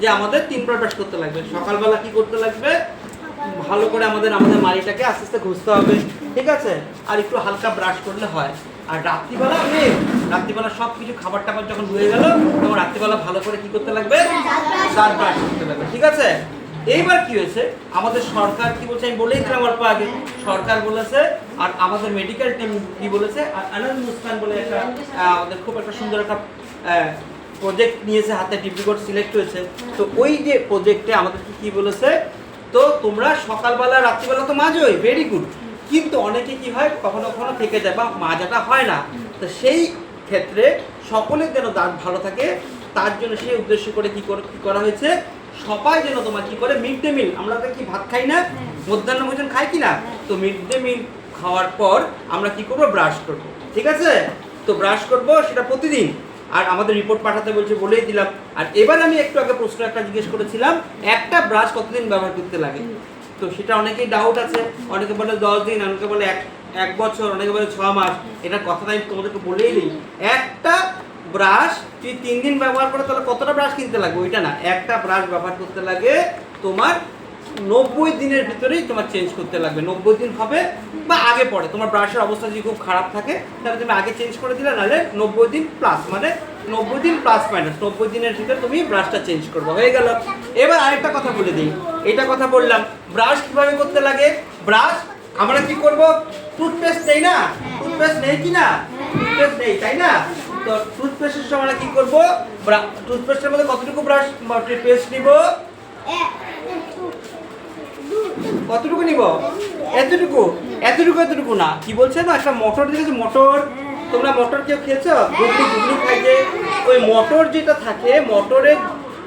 যে আমাদের তিনবার ব্রাশ করতে লাগবে। সকালবেলা কি করতে লাগবে? ভালো করে আমাদের আমাদের মাড়িটাকে আস্তে আস্তে ঘষতে হবে। ঠিক আছে? আর একটু হালকা ব্রাশ করলে হয়। আর রাত্রিবেলা আমি, রাত্রিবেলা সব কিছু খাবার টাবার যখন হয়ে গেল, তখন রাত্রিবেলা ভালো করে কি করতে লাগবে? দাঁত ব্রাশ করতে লাগবে। ঠিক আছে? এইবার কি হয়েছে? আমাদের সরকার কি বলছে? আমি বলেই দিলাম অল্প আগে। সরকার বলেছে, আর আমাদের মেডিকেল টিম কি বলেছে? আর আনন্দ মুস্কান বলে একটা আমাদের খুব একটা সুন্দর একটা প্রজেক্ট নিয়েছে হাতে ডিব্রুগড় সিলেক্ট হয়েছে তো ওই যে প্রজেক্টে আমাদেরকে কি বলেছে তো তোমরা সকালবেলা রাত্রিবেলা তো মাজোই ভেরি গুড কিন্তু অনেকে কি হয় কখনো কখনো থেকে যায় বা মাজাটা হয় না। তো সেই ক্ষেত্রে সকলের যেন দাঁত ভালো থাকে তার জন্য সেই উদ্দেশ্য করে কি করে কি করা হয়েছে সবাই যেন তোমার কি করে মিড ডে মিল আমরা তো কি ভাত খাই না মধ্যাহ্ন ভোজন খাই কি না? তো মিড ডে মিল খাওয়ার পর আমরা কি করব ব্রাশ করব ঠিক আছে? তো ব্রাশ করব সেটা প্রতিদিন। আর আমাদের রিপোর্ট পাঠাতে বলছে বলেই দিলাম। আর এবার আমি একটু আগে প্রশ্ন একটা জিজ্ঞেস করেছিলাম, একটা ব্রাশ কতদিন ব্যবহার করতে লাগে? তো সেটা অনেকেই ডাউট আছে। অনেকে বলে দশ দিন, অনেকে বলে এক এক বছর, অনেকে বলে ছ মাস। এটা কথাটা আমি তোমাদেরকে বলেই দিই। একটা ব্রাশ তুই তিন দিন ব্যবহার করে, তাহলে কতটা ব্রাশ কিনতে লাগবে? ওইটা না, একটা ব্রাশ ব্যবহার করতে লাগে তোমার নব্বই দিনের ভিতরেই তোমার চেঞ্জ করতে লাগবে। নব্বই দিন হবে বা আগে পরে। তোমার ব্রাশের অবস্থা যদি খুব খারাপ থাকে, তাহলে তুমি আগে চেঞ্জ করে দিলে, নাহলে নব্বই দিন প্লাস মানে নব্বই দিন প্লাস মাইনাস নব্বই দিনের ভিতরে তুমি ব্রাশটা চেঞ্জ করব। হয়ে গেল। এবার আরেকটা কথা বলে দিই। এটা কথা বললাম ব্রাশ কীভাবে করতে লাগে? ব্রাশ আমরা কি করব? টুথপেস্ট নেই না? টুথপেস্ট নেই কি না? টুথপেস্ট নেই, তাই না? তো টুথপেস্টের সময় আমরা কি করব? টুথপেস্টের মধ্যে কতটুকু ব্রাশ পেস্ট নিব? কতটুকু নিব? এতটুকু? এতটুকু এতটুকু না। কি বলছে না একটা মটর দেখেছ? মটর। তোমরা মটর কেউ খেয়েছো? ঘুগনি ঘুগনি খাই যে। ওই মটর যেটা থাকে মটরের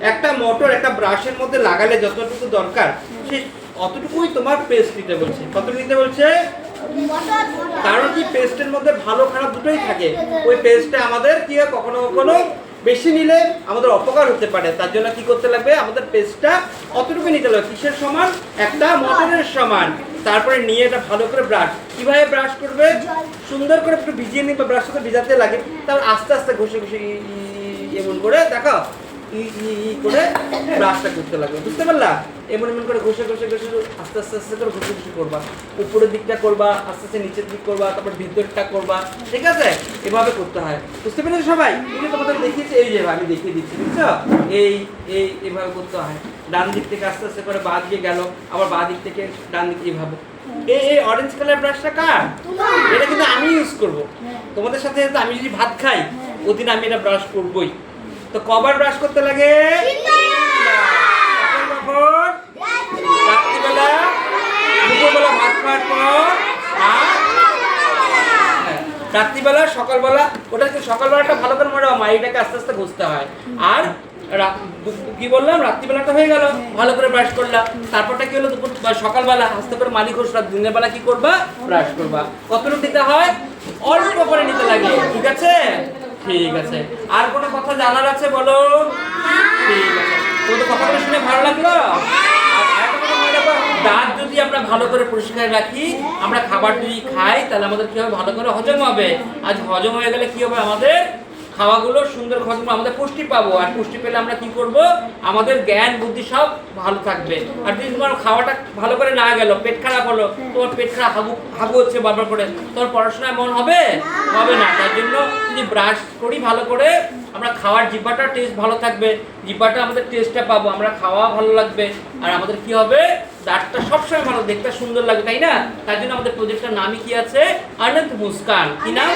একটা মটর একটা ব্রাশের মধ্যে লাগালে যতটুকু দরকার সেই অতটুকুই তোমার পেস্ট নিতে বলছে। কতটুকু নিতে বলছে? কারণ কি পেস্টের মধ্যে ভালো, খারাপ দুটোই থাকে। ওই পেস্টটা আমাদের কি কখনো কখনো বেশি নিলে আমাদের অপকার হতে পারে তার জন্য কি করতে লাগবে আমাদের পেস্টটা অতটুকু নিতে লাগবে কিসের সমান একটা মটরের সমান তারপরে নিয়ে এটা ভালো করে ব্রাশ কীভাবে ব্রাশ করবে সুন্দর করে একটু ভিজিয়ে নিবে ব্রাশ সাথে ভিজাতে লাগে তারপর আস্তে আস্তে ঘষে ঘষে এমন করে দেখো ই ই ই করে ব্রাশটা করতে লাগবে বুঝতে পারলা? এমন এমন করে ঘষে ঘষে ঘষে আস্তে আস্তে আস্তে করে ঘষে ঘষে করবা। উপরের দিকটা করবা আস্তে আস্তে নিচের দিক করবা তারপর ভিতরটা করবা ঠিক আছে? এভাবে করতে হয়। বুঝতে পেরেছ সবাই? যে তোমাদের দেখিয়েছি এই যে আমি দেখিয়ে দিচ্ছি বুঝছ? এই এই এভাবে করতে হয়। ডান দিক থেকে আস্তে আস্তে করে বাঁ দিকে গেল আবার বাঁ দিক থেকে ডান দিকে এভাবে এই এই অরেঞ্জ কালার ব্রাশটা কার? এটা কিন্তু আমি ইউজ করব। তোমাদের সাথে আমি যদি ভাত খাই ওদিন আমি এটা ব্রাশ করবই। তো কবার ব্রাশ করতে লাগে? কখন রাত্রিবেলা দুপুরবেলা ভাত খাওয়ার পর আর হ্যাঁ, রাত্রিবেলা সকালবেলা ওটা সকালবেলাটা ভালো করে মনে হয় মাড়িটাকে আস্তে আস্তে ঘষতে হয়। আর কি বললাম? রাত্রিবেলাটা হয়ে গেল ভালো করে ব্রাশ করলাম। তারপরটা কি হলো? দুপুর সকালবেলা আস্তে করে মালিক ঘষলা দিনের বেলা কি করবা? ব্রাশ করবা। কতটুকু দিতে হয়? অল্প করে নিতে লাগে ঠিক আছে? ঠিক আছে। আর কোনো কথা জানার আছে বলো? ঠিক আছে। তোমাদের কথাগুলো শুনে ভালো লাগল? দাঁত যদি আমরা ভালো করে পরিষ্কার রাখি, আমরা খাবার যদি খাই, তাহলে আমাদের কি হবে? ভালো করে হজম হবে। আজ হজম হয়ে গেলে কি হবে আমাদের? খাওয়াগুলো সুন্দর হবে, আমাদের পুষ্টি পাবো। আর পুষ্টি পেলে আমরা কি করব? আমাদের জ্ঞান বুদ্ধি সব ভালো থাকবে। আর যদি তোমার খাওয়াটা ভালো করে না গেল পেট খারাপ হলো তোমার পেট খারাপ হাবু হাগু হচ্ছে বারবার করে তোমার পড়াশোনায় মন হবে? হবে না। তার জন্য যদি ব্রাশ করি ভালো করে আমরা খাওয়ার জিব্বাটার টেস্ট ভালো থাকবে জিব্বাটা আমাদের টেস্টটা পাবো আমরা খাওয়া ভালো লাগবে। আর আমাদের কি হবে? দাঁতটা সবসময় ভালো দেখতে সুন্দর লাগবে তাই না? তার জন্য আমাদের প্রজেক্টটার নামই কি আছে? আনন্দ মুস্কান কি নাম?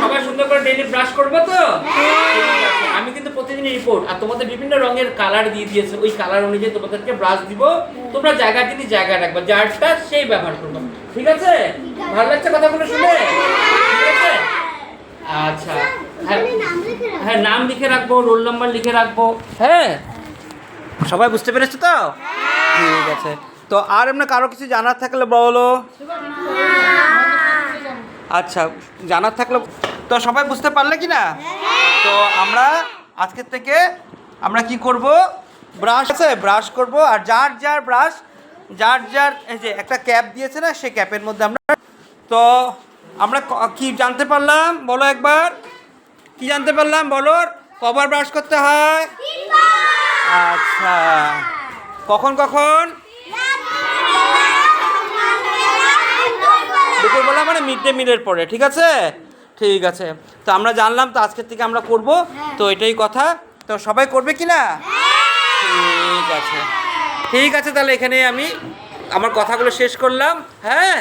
সবাই সুন্দর করে ডেইলি ব্রাশ করবে তো? আমি কিন্তু প্রতিদিন রিপোর্ট আর তোমাদের বিভিন্ন রঙের কালার দিয়ে দিয়েছে ওই কালার অনুযায়ী তোমাদেরকে ব্রাশ দিব। তোমরা জায়গা যদি জায়গা রাখবে যারটা সেই ব্যবহার করবে। ঠিক আছে? ভালো লাগছে কথাগুলো শুনে? ঠিক আছে? আচ্ছা। হ্যাঁ। হ্যাঁ নাম লিখে রাখব রোল নাম্বার লিখে রাখব। হ্যাঁ। সবাই বুঝতে পেরেছ তো? ঠিক আছে। তো আর এমনি কারও কিছু জানার থাকলে বলো? আচ্ছা জানার থাকলে তো সবাই বুঝতে পারলে কি না? তো আমরা আজকের থেকে আমরা কি করব? ব্রাশ আছে ব্রাশ করব। আর যার যার ব্রাশ যার যার এই যে একটা ক্যাপ দিয়েছে না সেই ক্যাপের মধ্যে আমরা তো আমরা কি জানতে পারলাম? বলো একবার। কি জানতে পারলাম বলো? কবার ব্রাশ করতে হয়। আচ্ছা। কখন কখন? দুপুরবেলা মানে মিড ডে মিলের পরে, ঠিক আছে? ঠিক আছে। তো আমরা জানলাম তো আজকের থেকে আমরা করব। তো এটাই কথা। তো সবাই করবে কি না? ঠিক আছে। ঠিক আছে তাহলে এখানে আমি আমার কথাগুলো শেষ করলাম। হ্যাঁ?